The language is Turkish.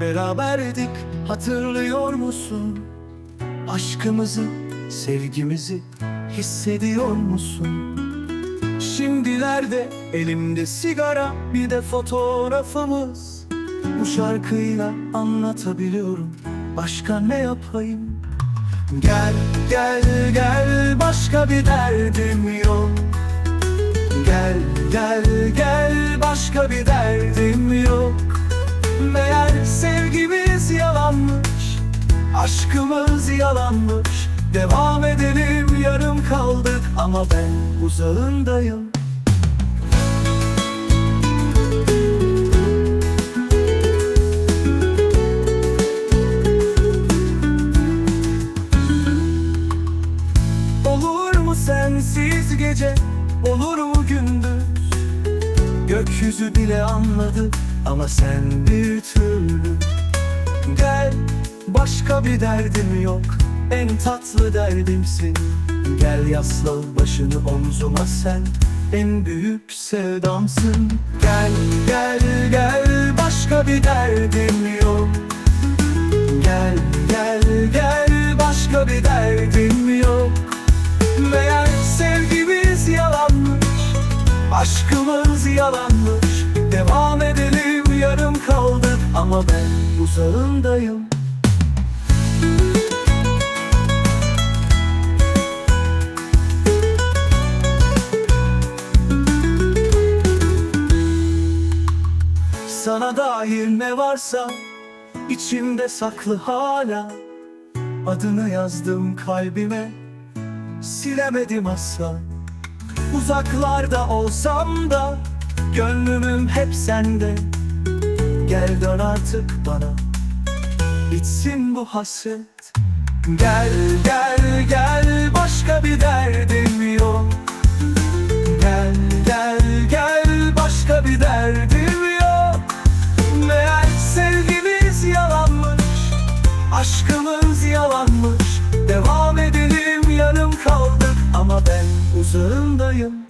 beraberdik hatırlıyor musun? Aşkımızı, sevgimizi hissediyor musun? Şimdilerde elimde sigara bir de fotoğrafımız Bu şarkıyla anlatabiliyorum Başka ne yapayım? Gel gel gel başka bir derdim yok Gel gel gel başka bir derdim Aşkımız yalanmış. Devam edelim yarım kaldık Ama ben uzağındayım. Olur mu sensiz gece? Olur mu gündüz? Gökyüzü bile anladı Ama sen bir türlü başka bir derdim yok. En tatlı derdimsin. Gel yasla başını omzuma sen. En büyük sevdamsın. Gel gel gel. Başka bir derdim yok. Gel gel gel. Başka bir derdim yok. Meğer sevgimiz yalanmış. Aşkımız yalanmış. Devam edelim yarım kaldık. Ama ben uzağındayım Sana dair ne varsa içimde saklı hala. Adını yazdım kalbime Silemedim asla. Uzaklarda olsam da Gönlümüm hep sende. Gel dön artık bana Bitsin bu hasret Gel gel ben uzağındayım